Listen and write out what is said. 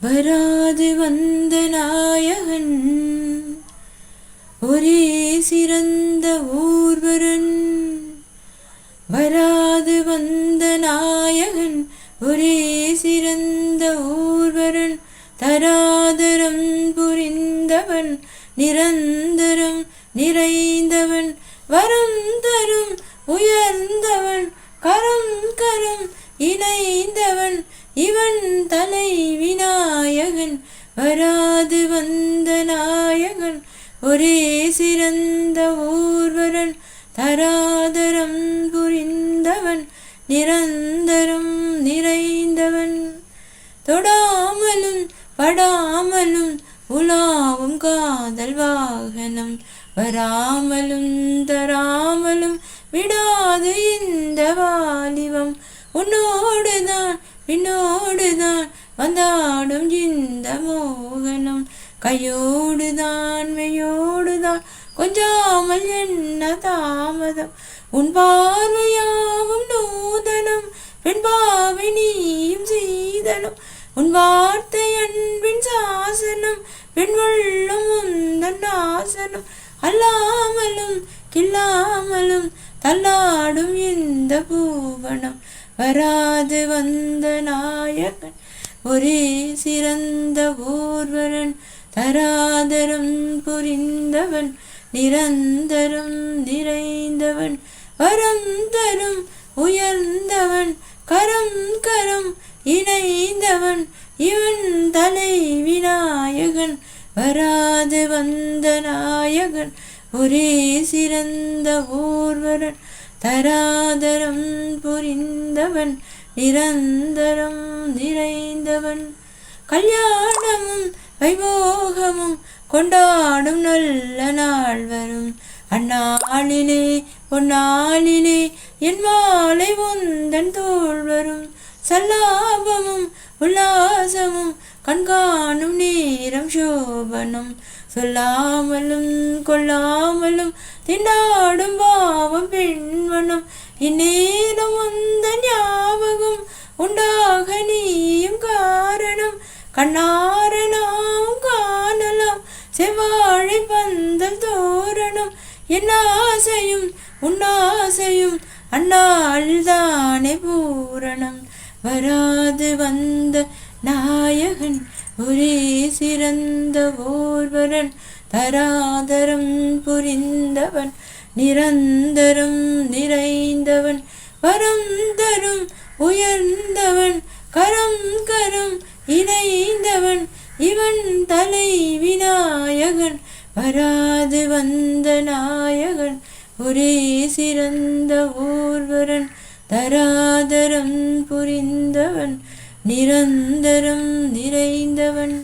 வராது வந்த நாயகன் ஒரே சிறந்த ஊர்வரன். வராது வந்த நாயகன் ஒரே சிறந்த ஊர்வரன். தராதரம் புரிந்தவன் நிரந்தரம் நிறைந்தவன். வரம் தரும் உயர்ந்தவன் கரம் கரம் இணைந்தவன். இவன் தலை விநாயகன் வராது வந்த நாயகன் ஒரே சிறந்த ஊர்வரன் தராதரம் புரிந்தவன் நிரந்தரம் நிறைந்தவன். தொடாமலும் படாமலும் உலாவும் காதல் வாகனம் வராமலும் தராமலும் விடாது இந்த வாலிபம். உன்னோடுதான் பின்னோடுதான் வந்தாடும் இந்த மோகனம். கையோடுதான் மெய்யோடுதான் கொஞ்சாமல் என்ன தாமதம்? உன் பார்வையாவும் நூதனம் பெண்பாவை நீயும் சீதனம். உன் வார்த்தை அன்பின் சாசனம் பெண் உந்தன் நாசனம் அல்லாமலும் கில்லாமலும் தள்ளாடும் இந்த பூவனம். வராது வந்த நாயகன் ஒரே சிறந்த ஊர்வரன் தராதரம் புரிந்தவன் நிரந்தரம் நிறைந்தவன். வரம் தரும் உயர்ந்தவன் கரம் கரம் இணைந்தவன் இவன் தலை விநாயகன் வராது வந்த நாயகன் ஒரே சிறந்த ஊர்வரன் தராதரம் புரிந்தவன் நிரந்தரம் நிறைந்தவன். கல்யாணமும் வைபோகமும் கொண்டாடும் நல்ல நாள் வரும் அந்நாளிலே பொன்னாளிலே என் மாலை உந்தன் தோல் வரும். சல்லாபமும் உல்லாசமும் கண்காணும் நேரம் சோபனம். சொல்லாமலும் கொள்ளாமலும் திண்டாடும் பாவம் பெண்மனம் இந்நேரம் வந்த ஞாபகம் உண்டாக நீயும் காரணம். கண்ணார நாம் காணலாம். செவ்வாழை பந்தல் தோரணம். என் ஆசையும் உன்னாசையும் அண்ணாள்தானே பூரணம். வராது வந்த நாயகன் ஒரே சிறந்த ஓர்வரன் தராதரம் புரிந்தவன் நிரந்தரம் நிறைந்தவன். வரம் தரும் உயர்ந்தவன் கரம் கரம் இணைந்தவன். இவன் தலை விநாயகன் வராது வந்த நாயகன் ஒரே சிறந்த ஊர்வரன் தராதரம் புரிந்தவன் நிரந்தரம் நிறைந்தவன்.